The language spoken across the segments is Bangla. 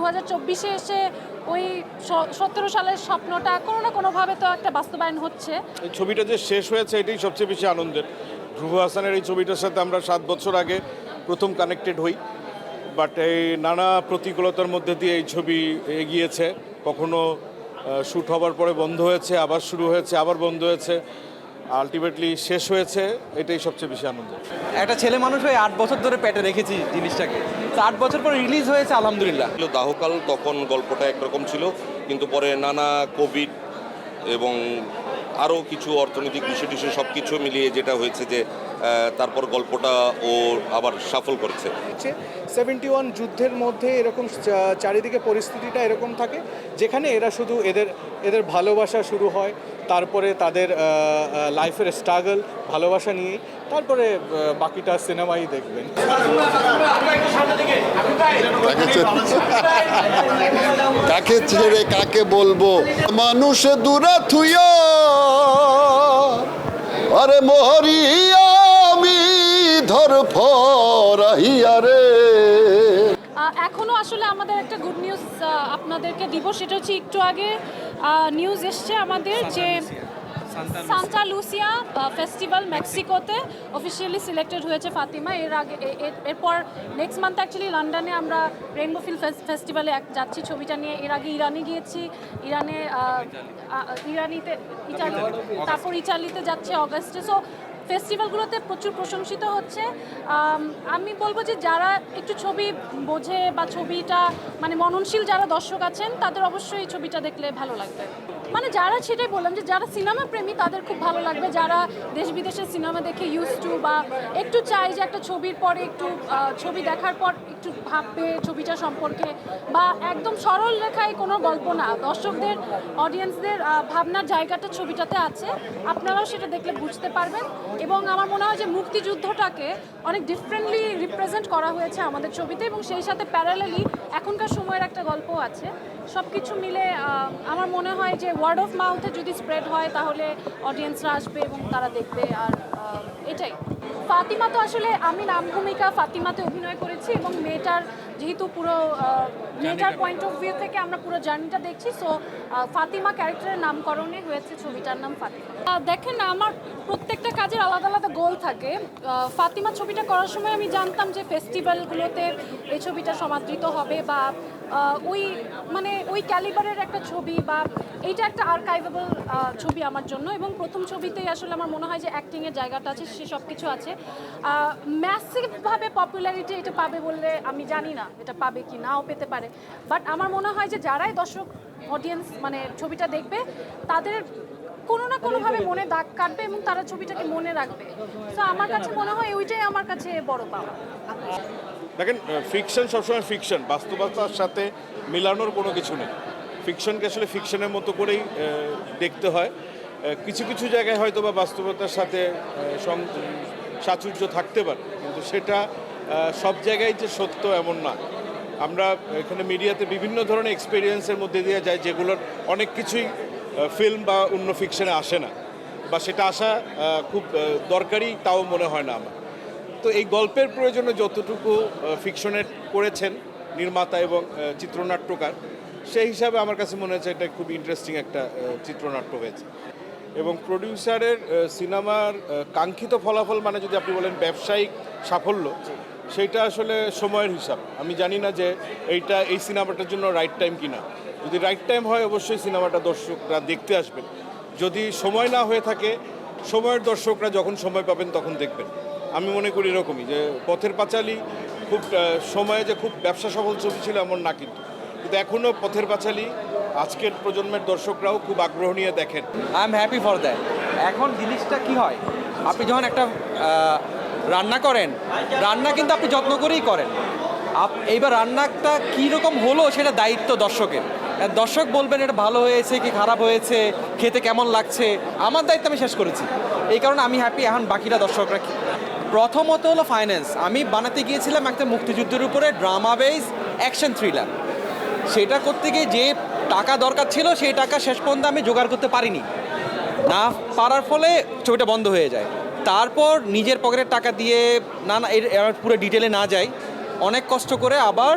দু হাজার চব্বিশে এসে ওই সতেরো সালের স্বপ্নটা কোনো না কোনোভাবে তো একটা বাস্তবায়ন হচ্ছে। এই ছবিটা যে শেষ হয়েছে এটাই সবচেয়ে বেশি আনন্দের। ধ্রুব হাসানের এই ছবিটার সাথে আমরা সাত বছর আগে প্রথম কানেক্টেড হই বাট এই নানা প্রতিকূলতার মধ্যে দিয়ে এই ছবি এগিয়েছে। কখনো শ্যুট হবার পরে বন্ধ হয়েছে আবার শুরু হয়েছে আবার বন্ধ হয়েছে আলটিমেটলি শেষ হয়েছে এটাই সবচেয়ে বেশি আনন্দ একটা ছেলে মানুষ হয়ে আট বছর ধরে পেটে রেখেছি জিনিসটাকে। আট বছর পর রিলিজ হয়েছে, আলহামদুলিল্লাহ। দাহকাল, তখন গল্পটা একরকম ছিল, কিন্তু পরে নানা কোভিড এবং আরও কিছু অর্থনৈতিক বিষয় টিষয় সব কিছু মিলিয়ে যেটা হয়েছে যে তারপর গল্পটা ও আবার সাফল করেছে। সেভেন্টি ওয়ান যুদ্ধের মধ্যে এরকম চারিদিকে পরিস্থিতিটা এরকম থাকে যেখানে এরা শুধু এদের এদের ভালোবাসা শুরু হয় তারপরে তাদের লাইফের স্ট্রাগল ভালোবাসা নিয়েই তারপরে বাকিটা সিনেমাই দেখবেন। কাকে ছেড়ে কাকে বলব? মানুষ দূরে থুইয়া আরে মোহরিয়া ধর ফরাহিয়া রে। এখনও আসলে আমাদের একটা গুড নিউজ আপনাদেরকে দিব। সেটা হচ্ছে একটু আগে নিউজ এসছে আমাদের যে সান্তা লুসিয়া ফেস্টিভ্যাল মেক্সিকোতে অফিসিয়ালি সিলেক্টেড হয়েছে ফাতিমা। এর আগে এর- এরপর নেক্সট মান্থ অ্যাকচুয়ালি লন্ডনে আমরা রেইনবো ফিল্ম ফেস্টিভ্যালে যাচ্ছি ছবিটা নিয়ে। এর আগে ইরানে গিয়েছি। ইরানে ইরানিতে ইটালি তারপর ইটালিতে যাচ্ছে অগস্টে সো ফেস্টিভ্যালগুলোতে প্রচুর প্রশংসিত হচ্ছে। আমি বলব যে যারা একটু ছবি বোঝে বা ছবিটা মানে মননশীল যারা দর্শক আছেন, তাদের অবশ্যই ছবিটা দেখলে ভালো লাগবে। মানে যারা সেটাই বললাম যে যারা সিনেমা প্রেমী, তাদের খুব ভালো লাগবে। যারা দেশ বিদেশের সিনেমা দেখে ইউজ টু বা একটু চাই যে একটা ছবির পরে একটু ছবি দেখার পর একটু ভাববে ছবিটা সম্পর্কে বা একদম সরল রেখায় কোনো গল্প না। দর্শকদের অডিয়েন্সদের ভাবনার জায়গাটা ছবিটাতে আছে। আপনারাও সেটা দেখলে বুঝতে পারবেন এবং আমার মনে হয় যে মুক্তিযুদ্ধটাকে অনেক ডিফারেন্টলি রিপ্রেজেন্ট করা হয়েছে আমাদের ছবিতে এবং সেই সাথে প্যারালালি এখনকার সময়ের একটা গল্প আছে। সব কিছু মিলে আমার মনে হয় যে ওয়ার্ড অফ মাউথে যদি স্প্রেড হয় তাহলে অডিয়েন্সরা আসবে এবং তারা দেখবে। আর এটাই। ফাতিমা তো আসলে আমি নাম ভূমিকা ফাতিমাতে অভিনয় করেছি এবং মেয়েটার যেহেতু পুরো মেয়েটার পয়েন্ট অফ ভিউ থেকে আমরা পুরো জার্নিটা দেখছি। সো ফাতিমা ক্যারেক্টারের নামকরণে হয়েছে ছবিটার নাম ফাতিমা। দেখেন আমার প্রত্যেকটা কাজের আলাদা আলাদা গোল থাকে। ফাতিমা ছবিটা করার সময় আমি জানতাম যে ফেস্টিভ্যালগুলোতে এই ছবিটা সমাদৃত হবে বা ওই মানে ওই ক্যালিবারের একটা ছবি বা এইটা একটা আর্কাইভেবল ছবি আমার জন্য এবং প্রথম ছবিতেই আসলে আমার মনে হয় যে অ্যাক্টিংয়ের জায়গাটা আছে, সে সব কিছু আছে ম্যাসিভভাবে পপুলারিটি এটা পাবে বললে আমি জানি না এটা পাবে কি নাও পেতে পারে। বাট আমার মনে হয় যে যারাই দর্শক অডিয়েন্স মানে ছবিটা দেখবে, তাদের কোনো না কোনোভাবে মনে দাগ কাটবে এবং তারা ছবিটাকে মনে রাখবে। তো আমার কাছে মনে হয় ওইটাই আমার কাছে বড় পাওয়া। দেখেন ফিকশন সবসময় ফিকশন বাস্তবতার সাথে মিলানোর কোনো কিছু নেই। ফিকশনকে আসলে ফিকশনের মতো করেই দেখতে হয়। কিছু কিছু জায়গায় হয়তো বা বাস্তবতার সাথে সাচুর্য থাকতে পারে, কিন্তু সেটা সব জায়গায় যে সত্য এমন না। আমরা এখানে মিডিয়াতে বিভিন্ন ধরনের এক্সপিরিয়েন্সের মধ্যে দিয়ে যাই, যেগুলোর অনেক কিছুই ফিল্ম বা অন্য ফিকশনে আসে না। বা সেটা আসা খুব দরকারি তাও মনে হয় না আমার। তো এই গল্পের প্রয়োজনে যতটুকু ফিকশনের করেছেন নির্মাতা এবং চিত্রনাট্যকার, সেই হিসাবে আমার কাছে মনে হচ্ছে এটা খুব ইন্টারেস্টিং একটা চিত্রনাট্য হয়েছে। এবং প্রডিউসারের সিনেমার কাঙ্ক্ষিত ফলাফল মানে যদি আপনি বলেন ব্যবসায়িক সাফল্য সেইটা আসলে সময়ের হিসাব। আমি জানি না যে এইটা, এই সিনেমাটার জন্য রাইট টাইম কিনা। যদি রাইট টাইম হয়, অবশ্যই সিনেমাটা দর্শকরা দেখতে আসবেন। যদি সময় না হয়ে থাকে, সময়ের দর্শকরা যখন সময় পাবেন, তখন দেখবেন। আমি মনে করি এরকমই যে পথের পাঁচালী খুব সময়ে যে খুব ব্যবসা সফল ছবি ছিল এমন না কিন্তু। কিন্তু এখনও পথের পাঁচালী, আজকের প্রজন্মের দর্শকরাও খুব আগ্রহ নিয়ে দেখেন। I am happy for that এখন জিনিসটা কি হয়? আপনি যখন একটা রান্না করেন, রান্না কিন্তু আপনি যত্ন করেই করেন। আপ, এইবার রান্নাটা কীরকম হলো সেটা দায়িত্ব দর্শকের। দর্শক বলবেন এটা ভালো হয়েছে কি খারাপ হয়েছে, খেতে কেমন লাগছে, আমার দায়িত্ব আমি শেষ করেছি। এই কারণে আমি হ্যাপি এখন বাকিরা দর্শকরা প্রথমত হলো ফাইন্যান্স আমি বানাতে গিয়েছিলাম একটা মুক্তিযুদ্ধের উপরে ড্রামা বেস অ্যাকশন থ্রিলার সেটা করতে গিয়ে যে টাকা দরকার ছিল, সেই টাকা শেষ পর্যন্ত আমি জোগাড় করতে পারিনি। না পারার ফলে ছবিটা বন্ধ হয়ে যায়। তারপর নিজের পকেটের টাকা দিয়ে না না, এর পুরো ডিটেলে না যাই, অনেক কষ্ট করে আবার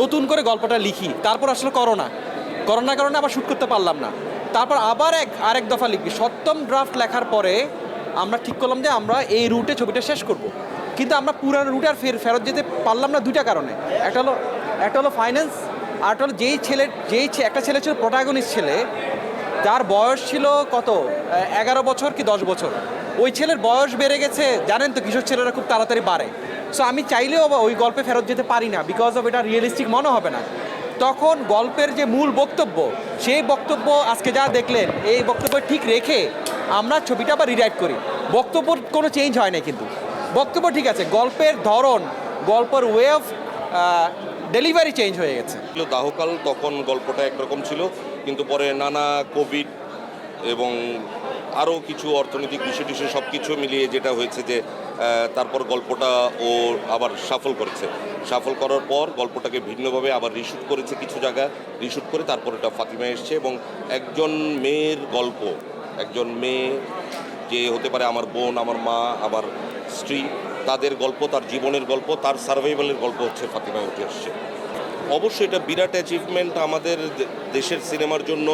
নতুন করে গল্পটা লিখি। তারপর আসলে করোনা করোনার কারণে আবার শ্যুট করতে পারলাম না। তারপর আবার এক, আরেক দফা লিখি। সপ্তম ড্রাফট লেখার পরে আমরা ঠিক করলাম যে আমরা এই রুটে ছবিটা শেষ করব। কিন্তু আমরা পুরানো রুটে আর ফের ফেরত যেতে পারলাম না দুইটা কারণে। একটা হলো একটা হলো ফাইন্যান্স আর একটা হলো যেই ছেলে যেই একটা ছেলে ছিল প্রোটাগনিস্ট ছেলে, যার বয়স ছিল কত? এগারো বছর কি দশ বছর? ওই ছেলের বয়স বেড়ে গেছে, জানেন তো কিশোর ছেলেরা খুব তাড়াতাড়ি বাড়ে। সো আমি চাইলেও ওই গল্পে ফেরত যেতে পারি না বিকজ অফ এটা রিয়েলিস্টিক মনে হবে না। তখন গল্পের যে মূল বক্তব্য, সেই বক্তব্য আজকে যা দেখলেন, এই বক্তব্য ঠিক রেখে আমরা ছবিটা আবার রিরাইট করি। বক্তব্য কোনো চেঞ্জ হয় না কিন্তু। বক্তব্য ঠিক আছে, গল্পের ধরন, গল্পের ওয়ে অফ ডেলিভারি চেঞ্জ হয়ে গেছে। দাহকাল, তখন গল্পটা একরকম ছিল, কিন্তু পরে নানা কোভিড এবং আরও কিছু অর্থনৈতিক বিষয় টিষয় সব কিছু মিলিয়ে যেটা হয়েছে যে তারপর গল্পটা ও আবার সাফল করেছে। সাফল করার পর গল্পটাকে ভিন্নভাবে আবার রিশুট করেছে কিছু জায়গা রিশুট করে তারপর এটা ফাতিমা এসছে এবং একজন মেয়ের গল্প, একজন মেয়ে যে হতে পারে আমার বোন, আমার মা, আমার স্ত্রী, তাদের গল্প, তার জীবনের গল্প, তার সার্ভাইভালের গল্প হচ্ছে ফাতিমায় উঠে আসছে। অবশ্যই এটা বিরাট অ্যাচিভমেন্ট আমাদের দেশের সিনেমার জন্য।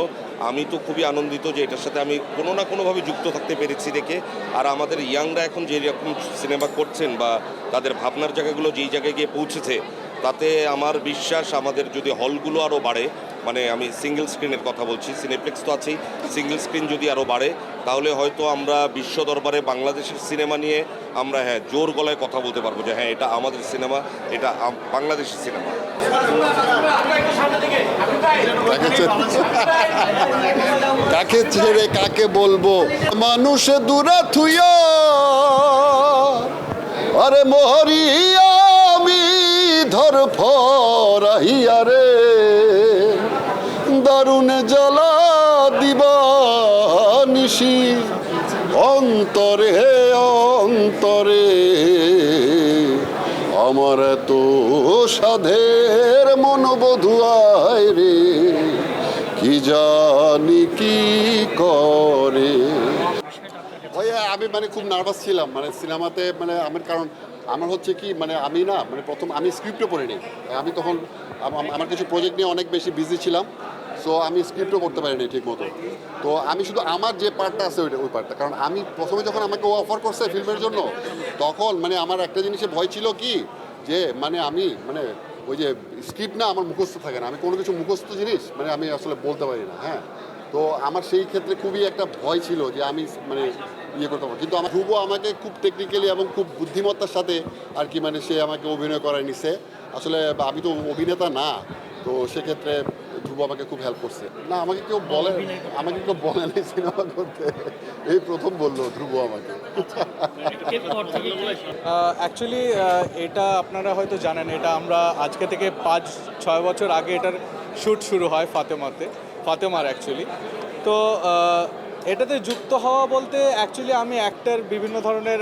আমি তো খুবই আনন্দিত যে এটার সাথে আমি কোনো না কোনোভাবে যুক্ত থাকতে পেরেছি দেখে। আর আমাদের ইয়াংরা এখন যে রকম সিনেমা করছেন বা তাদের ভাবনার জায়গাগুলো যেই জায়গায় গিয়ে পৌঁছেছে, তাতে আমার বিশ্বাস আমাদের যদি হলগুলো আরও বাড়ে মানে আমি সিঙ্গেল স্ক্রিনের কথা বলছি সিনেপ্লেক্স তো আছেই। সিঙ্গেল স্ক্রিন যদি আরও বাড়ে, তাহলে হয়তো আমরা বিশ্ব দরবারে বাংলাদেশের সিনেমা নিয়ে আমরা হ্যাঁ জোর গলায় কথা বলতে পারব যে হ্যাঁ এটা আমাদের সিনেমা এটা বাংলাদেশের সিনেমা কাকে ছেড়ে- কাকে বলব? মানুষ দূরা থুইয়া, আরে মোহরি আমি ধর ফরাহিয়া রে। দারুণ জ্বালা দিবা নিশি। অন্তরে হে অন্তরে, আমার তো সাধের মনোবধুয়ায় রে। কি জানি কি করে। ভাইয়া, আমি মানে খুব নার্ভাস ছিলাম মানে সিনেমাতে মানে আমার কারণ আমার হচ্ছে কি মানে আমি না মানে প্রথম আমি স্ক্রিপ্টও পড়িনি। আমি তখন আমার কিছু প্রজেক্ট নিয়ে অনেক বেশি বিজি ছিলাম। সো আমি স্ক্রিপ্টও করতে পারিনি ঠিক মতো তো আমি শুধু আমার যে পার্টটা আছে ওইটা ওই পার্টটা কারণ আমি প্রথমে যখন আমাকে ও অফার করছে ফিল্মের জন্য, তখন মানে আমার একটা জিনিসে ভয় ছিল কি? যে মানে আমি মানে ওই যে স্ক্রিপ্ট না আমার মুখস্থ থাকে না। আমি কোনো কিছু মুখস্থ জিনিস মানে আমি আসলে বলতে পারি না হ্যাঁ? তো আমার সেই ক্ষেত্রে খুবই একটা ভয় ছিল যে আমি মানে ইয়ে করতে পারব। কিন্তু আমার ধ্রুব আমাকে খুব টেকনিক্যালি এবং খুব বুদ্ধিমত্তার সাথে আর কি মানে সে আমাকে অভিনয় করায় নিছে। আসলে আমি তো অভিনেতা না। তো সেক্ষেত্রে ধ্রুব আমাকে খুব হেল্প করছে। না, আমাকে কেউ বলে, আমাকে কেউ বলে নাই সিনেমা করতে। এই প্রথম বলল ধ্রুব আমাকে। অ্যাকচুয়ালি এটা আপনারা হয়তো জানেন, এটা আমরা আজকে থেকে পাঁচ, ছয় বছর আগে এটার শ্যুট শুরু হয় ফাতেমাতে, ফাতেমার অ্যাকচুয়ালি তো এটাতে যুক্ত হওয়া বলতে অ্যাকচুয়ালি আমি অ্যাক্টার বিভিন্ন ধরনের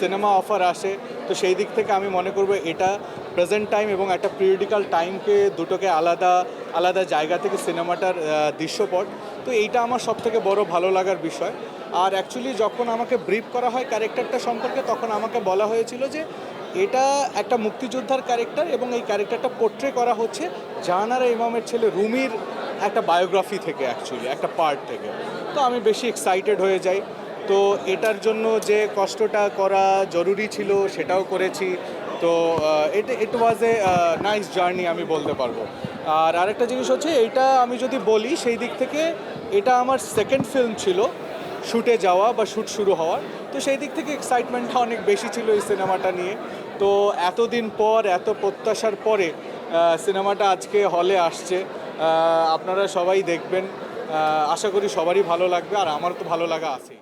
সিনেমা অফার আসে। তো সেই দিক থেকে আমি মনে করব এটা প্রেজেন্ট টাইম এবং একটা পিরিয়ডিক্যাল টাইমকে দুটোকে আলাদা আলাদা জায়গা থেকে সিনেমাটার দৃশ্যপট। তো এইটা আমার সব থেকে বড় ভালো লাগার বিষয়। আর অ্যাকচুয়ালি যখন আমাকে ব্রিফ করা হয় ক্যারেক্টারটা সম্পর্কে, তখন আমাকে বলা হয়েছিল যে এটা একটা মুক্তিযোদ্ধার ক্যারেক্টার এবং এই ক্যারেক্টারটা পোট্রে করা হচ্ছে জাহানারা ইমামের ছেলে রুমির একটা বায়োগ্রাফি থেকে অ্যাকচুয়ালি একটা পার্ট থেকে। তো আমি বেশি এক্সাইটেড হয়ে যাই। তো এটার জন্য যে কষ্টটা করা জরুরি ছিল, সেটাও করেছি। তো এটা ইট ওয়াজ এ নাইস জার্নি আমি বলতে পারব। আর আরেকটা জিনিস হচ্ছে এটা আমি যদি বলি, সেই দিক থেকে এটা আমার সেকেন্ড ফিল্ম ছিল শ্যুটে যাওয়া বা শ্যুট শুরু হওয়ার। তো সেই দিক থেকে এক্সাইটমেন্টটা অনেক বেশি ছিল এই সিনেমাটা নিয়ে। তো এতদিন পর, এত প্রত্যাশার পরে সিনেমাটা আজকে হলে আসছে। আপনারা সবাই দেখবেন আশা করি সবারই ভালো লাগবে আর আমার তো ভালো লাগা আছেই।